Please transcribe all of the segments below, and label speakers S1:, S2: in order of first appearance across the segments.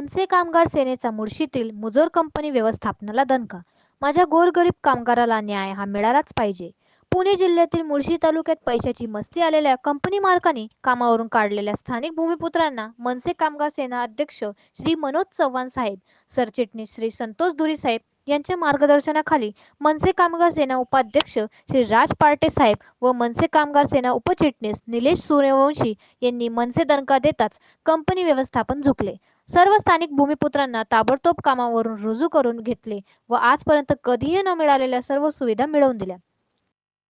S1: मनसे कामगार सेनेचा मुळशीतील मुजोर कंपनी व्यवस्थापनाला दणका. माझ्या गोरगरीब कामगाराला न्याय हा मिळालाच पाहिजे. पुणे जिल्ह्यातील मुळशी तालुक्यात पैशाची मस्ती आलेल्या कंपनी मालकाने कामावरून काढलेल्या स्थानिक भूमिपुत्रांना मनसे कामगार सेना अध्यक्ष श्री मनोज चव्हाण साहेब सरचिटणीस श्री संतोष दुरी साहेब यांच्या मार्गदर्शनाखाली मनसे कामगार सेना उपाध्यक्ष श्री राज पार्टे साहेब व मनसे कामगार सेना उपचिटणीस निलेश सूर्यवंशी यांनी मनसे दणका देताच कंपनी व्यवस्थापन झुकले. सर्व स्थानिक भूमिपुत्रांना ताबडतोब कामावरून रुजू करून घेतले व आजपर्यंत कधीही न मिळालेल्या सर्व सुविधा मिळवून दिल्या.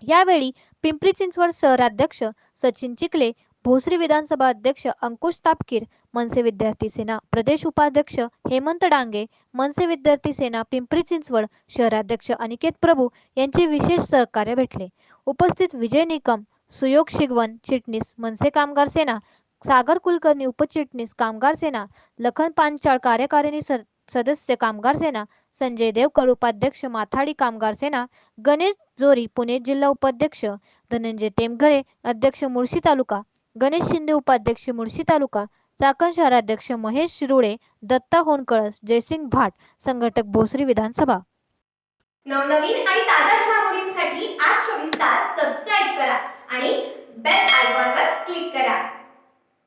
S1: यावेळी पिंपरी चिंचवड शहराध्यक्ष सचिन चिखले भोसरी विधानसभा अध्यक्ष अंकुश तापकीर मनसे विद्यार्थी सेना प्रदेश उपाध्यक्ष हेमंत डांगे मनसे विद्यार्थी सेना पिंपरी चिंचवड शहराध्यक्ष अनिकेत प्रभू यांचे विशेष सहकार्य भेटले. उपस्थित विजय निकम सुयोग शिगवन चिटणीस मनसे कामगार सेना सागर कुलकर्णी उपचिटणीस कामगार सेना लखन पांचाळ कार्यकारिणी सदस्य कामगार सेना संजय देवकर उपाध्यक्ष माथाडी कामगार सेना गणेश जोरी पुणे जिल्हा उपाध्यक्ष धनंजय टेमघरे अध्यक्ष मुळशी तालुका गणेश शिंदे उपाध्यक्ष मुळशी तालुका चाकण शहराध्यक्ष महेश शिरुळे दत्ता होनकळस जयसिंग भाट संघटक भोसरी विधानसभा.
S2: नवनवीन आणि ताज्या घडामोडींसाठी आज चोवीस तास सबस्क्राईब करा आणि बेल आयकॉनवर क्लिक करा.